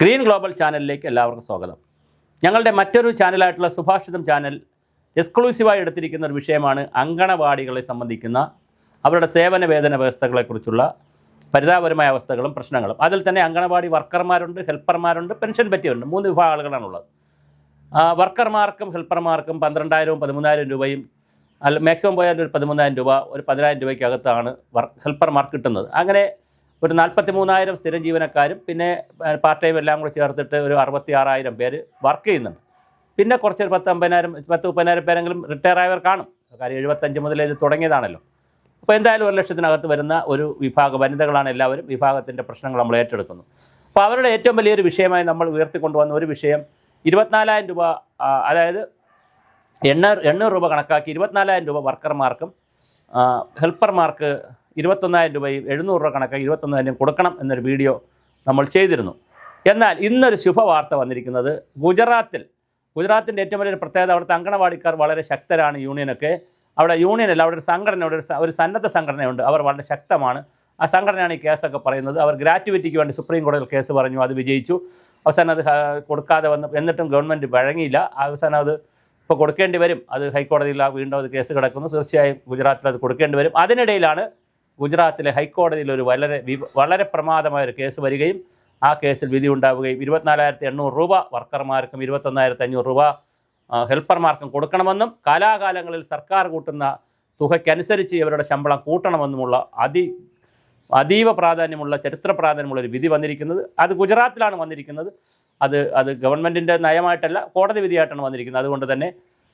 Green global ചാനലിലേക്ക് എല്ലാവർക്കും സ്വാഗതം. ഞങ്ങളുടെ മറ്റൊരു ചാനലായിട്ടുള്ള സുഭാഷിതം ചാനൽ എക്സ്ക്ലൂസീവായി എടുത്തിരിക്കുന്ന ഒരു വിഷയമാണ് അങ്കണവാടികളെ സംബന്ധിക്കുന്ന അവരുടെ സേവന വേതന വ്യവസ്ഥകളെക്കുറിച്ചുള്ള പരിതാപരമായ അവസ്ഥകളും പ്രശ്നങ്ങളും. അതിൽ തന്നെ അങ്കണവാടി വർക്കർമാരുണ്ട് ഹെൽപ്പർമാരുണ്ട് പെൻഷൻ പറ്റിയുണ്ട് മൂന്ന് വിഭാഗ ആളുകളാണുള്ളത് വർക്കർമാർക്കും ഹെൽപ്പർമാർക്കും പന്ത്രണ്ടായിരവും പതിമൂന്നായിരം രൂപയും അല്ല മാക്സിമം പോയാൽ ഒരു പതിമൂന്നായിരം രൂപ ഒരു പതിനായിരം രൂപയ്ക്കകത്താണ് വർക്ക് ഹെൽപ്പർമാർക്ക് കിട്ടുന്നത്. അങ്ങനെ ഒരു നാൽപ്പത്തി മൂന്നായിരം സ്ഥിരം ജീവനക്കാരും പിന്നെ പാർട്ട് ടൈം എല്ലാം കൂടെ ചേർത്തിട്ട് ഒരു അറുപത്തി ആറായിരം പേര് വർക്ക് ചെയ്യുന്നുണ്ട്. പിന്നെ കുറച്ച് ഒരു അമ്പതിനായിരം പത്ത് മുപ്പതിനായിരം പേരെങ്കിലും റിട്ടയർ ആയവർ കാണും. കാര്യം എഴുപത്തഞ്ച് മുതൽ ഇത് തുടങ്ങിയതാണല്ലോ. അപ്പോൾ എന്തായാലും ഒരു ലക്ഷത്തിനകത്ത് വരുന്ന ഒരു വിഭാഗം വനിതകളാണ് എല്ലാവരും. വിഭാഗത്തിന്റെ പ്രശ്നങ്ങൾ നമ്മൾ ഏറ്റെടുക്കുന്നു. അപ്പോൾ അവരുടെ ഏറ്റവും വലിയൊരു വിഷയമായി നമ്മൾ ഉയർത്തിക്കൊണ്ടുവന്ന ഒരു വിഷയം ഇരുപത്തിനാലായിരം രൂപ അതായത് എണ്ണൂറ് എണ്ണൂറ് രൂപ കണക്കാക്കി ഇരുപത്തിനാലായിരം രൂപ വർക്കർമാർക്കും ഹെൽപ്പർമാർക്ക് ഇരുപത്തൊന്നായിരം രൂപയും എഴുന്നൂറ് രൂപ കണക്ക് ഇരുപത്തൊന്നായിരം കൊടുക്കണം എന്നൊരു വീഡിയോ നമ്മൾ ചെയ്തിരുന്നു. എന്നാൽ ഇന്നൊരു ശുഭവാർത്ത വന്നിരിക്കുന്നത് ഗുജറാത്തിൽ. ഗുജറാത്തിന്റെ ഏറ്റവും വലിയൊരു പ്രത്യേകത അവിടുത്തെ അങ്കണവാടിക്കാർ വളരെ ശക്തരാണ് യൂണിയനൊക്കെ. അവിടെ യൂണിയനല്ല അവിടെ ഒരു സംഘടന അവിടെ ഒരു സന്നദ്ധ സംഘടനയുണ്ട്. അവർ വളരെ ശക്തമാണ്. ആ സംഘടനയാണ് ഈ കേസൊക്കെ പറയുന്നത്. അവർ ഗ്രാറ്റുവിറ്റിക്ക് വേണ്ടി സുപ്രീം കോടതിയിൽ കേസ് പറഞ്ഞു അത് വിജയിച്ചു. അവസാനം അത് കൊടുക്കാതെ വന്നു എന്നിട്ടും ഗവൺമെന്റ് വഴങ്ങിയില്ല. അവസാനം അത് ഇപ്പോൾ കൊടുക്കേണ്ടി വരും. അത് ഹൈക്കോടതിയിൽ വീണ്ടും അത് കേസ് കിടക്കുന്നു. തീർച്ചയായും ഗുജറാത്തിൽ അത് കൊടുക്കേണ്ടി വരും. അതിനിടയിലാണ് ഗുജറാത്തിലെ ഹൈക്കോടതിയിൽ ഒരു വളരെ വളരെ പ്രമാദമായ ഒരു കേസ് വരികയും ആ കേസിൽ വിധി ഉണ്ടാവുകയും ഇരുപത്തിനാലായിരത്തി എണ്ണൂറ് രൂപ വർക്കർമാർക്കും ഇരുപത്തൊന്നായിരത്തി അഞ്ഞൂറ് രൂപ ഹെൽപ്പർമാർക്കും കൊടുക്കണമെന്നും കാലാകാലങ്ങളിൽ സർക്കാർ കൂട്ടുന്ന തുകയ്ക്കനുസരിച്ച് ഇവരുടെ ശമ്പളം കൂട്ടണമെന്നുമുള്ള അതി അതീവ പ്രാധാന്യമുള്ള ചരിത്ര പ്രാധാന്യമുള്ള ഒരു വിധി വന്നിരിക്കുന്നത് അത് ഗുജറാത്തിലാണ് വന്നിരിക്കുന്നത്. അത് അത് ഗവൺമെന്റിന്റെ നയമായിട്ടല്ല കോടതി വിധിയായിട്ടാണ് വന്നിരിക്കുന്നത്. അതുകൊണ്ട് തന്നെ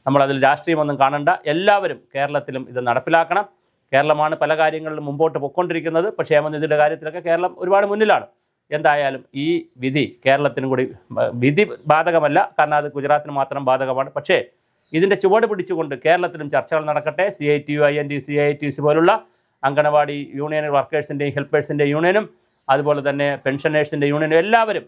നമ്മളതിൽ രാഷ്ട്രീയമൊന്നും കാണണ്ട. എല്ലാവരും കേരളത്തിലും ഇത് നടപ്പിലാക്കണം. കേരളമാണ് പല കാര്യങ്ങളിലും മുമ്പോട്ട് പൊയ്ക്കൊണ്ടിരിക്കുന്നത്. പക്ഷേ ക്ഷേമനിധിയുടെ കാര്യത്തിലൊക്കെ കേരളം ഒരുപാട് മുന്നിലാണ്. എന്തായാലും ഈ വിധി കേരളത്തിനും കൂടി വിധി ബാധകമല്ല. കാരണം അത് ഗുജറാത്തിന് മാത്രം ബാധകമാണ്. പക്ഷേ ഇതിന്റെ ചുവട് പിടിച്ചുകൊണ്ട് കേരളത്തിലും ചർച്ചകൾ നടക്കട്ടെ. C I T U I N T C I T C പോലുള്ള അംഗനവാടി യൂണിയൻ വർക്കേഴ്സിന്റെയും ഹെൽപ്പേഴ്സിന്റെ യൂണിയനും അതുപോലെ തന്നെ പെൻഷനേഴ്സിന്റെ യൂണിയനും എല്ലാവരും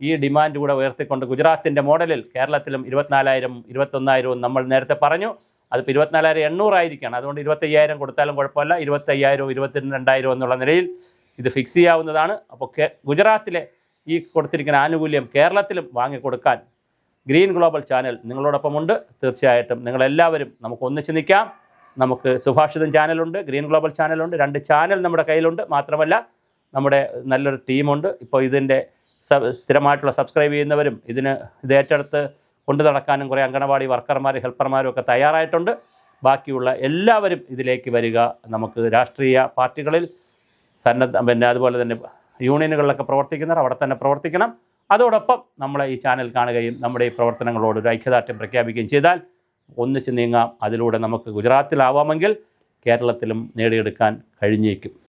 ഈ ഡിമാൻഡ് കൂടെ ഉയർത്തിക്കൊണ്ട് ഗുജറാത്തിന്റെ മോഡലിൽ കേരളത്തിലും ഇരുപത്തിനാലായിരം ഇരുപത്തൊന്നായിരവും നമ്മൾ നേരത്തെ പറഞ്ഞു. അതിപ്പോൾ ഇരുപത്തിനാലായിരം എണ്ണൂറായിരിക്കണം. അതുകൊണ്ട് ഇരുപത്തയ്യായിരം കൊടുത്താലും കുഴപ്പമില്ല. ഇരുപത്തയ്യായിരവും ഇരുപത്തിരണ്ടായിരം എന്നുള്ള നിലയിൽ ഇത് ഫിക്സ് ചെയ്യാവുന്നതാണ്. അപ്പോൾ ഗുജറാത്തിലെ ഈ കൊടുത്തിരിക്കുന്ന ആനുകൂല്യം കേരളത്തിലും വാങ്ങിക്കൊടുക്കാൻ ഗ്രീൻ ഗ്ലോബൽ ചാനൽ നിങ്ങളോടൊപ്പമുണ്ട്. തീർച്ചയായിട്ടും നിങ്ങളെല്ലാവരും നമുക്ക് ഒന്നിച്ച് നിൽക്കാം. നമുക്ക് സുഭാഷിതം ചാനലുണ്ട് ഗ്രീൻ ഗ്ലോബൽ ചാനലുണ്ട് രണ്ട് ചാനൽ നമ്മുടെ കയ്യിലുണ്ട്. മാത്രമല്ല നമ്മുടെ നല്ലൊരു ടീമുണ്ട്. ഇപ്പോൾ ഇതിന്റെ സ്ഥിരമായിട്ടുള്ള സബ്സ്ക്രൈബ് ചെയ്യുന്നവരും ഇതിന് ഇത് ഏറ്റെടുത്ത് കൊണ്ടു നടക്കാനും കുറേ അങ്കണവാടി വർക്കർമാർ ഹെൽപ്പർമാരും ഒക്കെ തയ്യാറായിട്ടുണ്ട്. ബാക്കിയുള്ള എല്ലാവരും ഇതിലേക്ക് വരിക. നമുക്ക് രാഷ്ട്രീയ പാർട്ടികളിൽ സന്നദ്ധ പിന്നെ അതുപോലെ തന്നെ യൂണിയനുകളിലൊക്കെ പ്രവർത്തിക്കുന്നവർ അവിടെ തന്നെ പ്രവർത്തിക്കണം. അതോടൊപ്പം നമ്മളെ ഈ ചാനൽ കാണുകയും നമ്മുടെ ഈ പ്രവർത്തനങ്ങളോട് ഒരു ഐക്യദാർഢ്യം പ്രഖ്യാപിക്കുകയും ചെയ്താൽ ഒന്നിച്ച് നീങ്ങാം. അതിലൂടെ നമുക്ക് ഗുജറാത്തിലാവാമെങ്കിൽ കേരളത്തിലും നേടിയെടുക്കാൻ കഴിഞ്ഞേക്കും.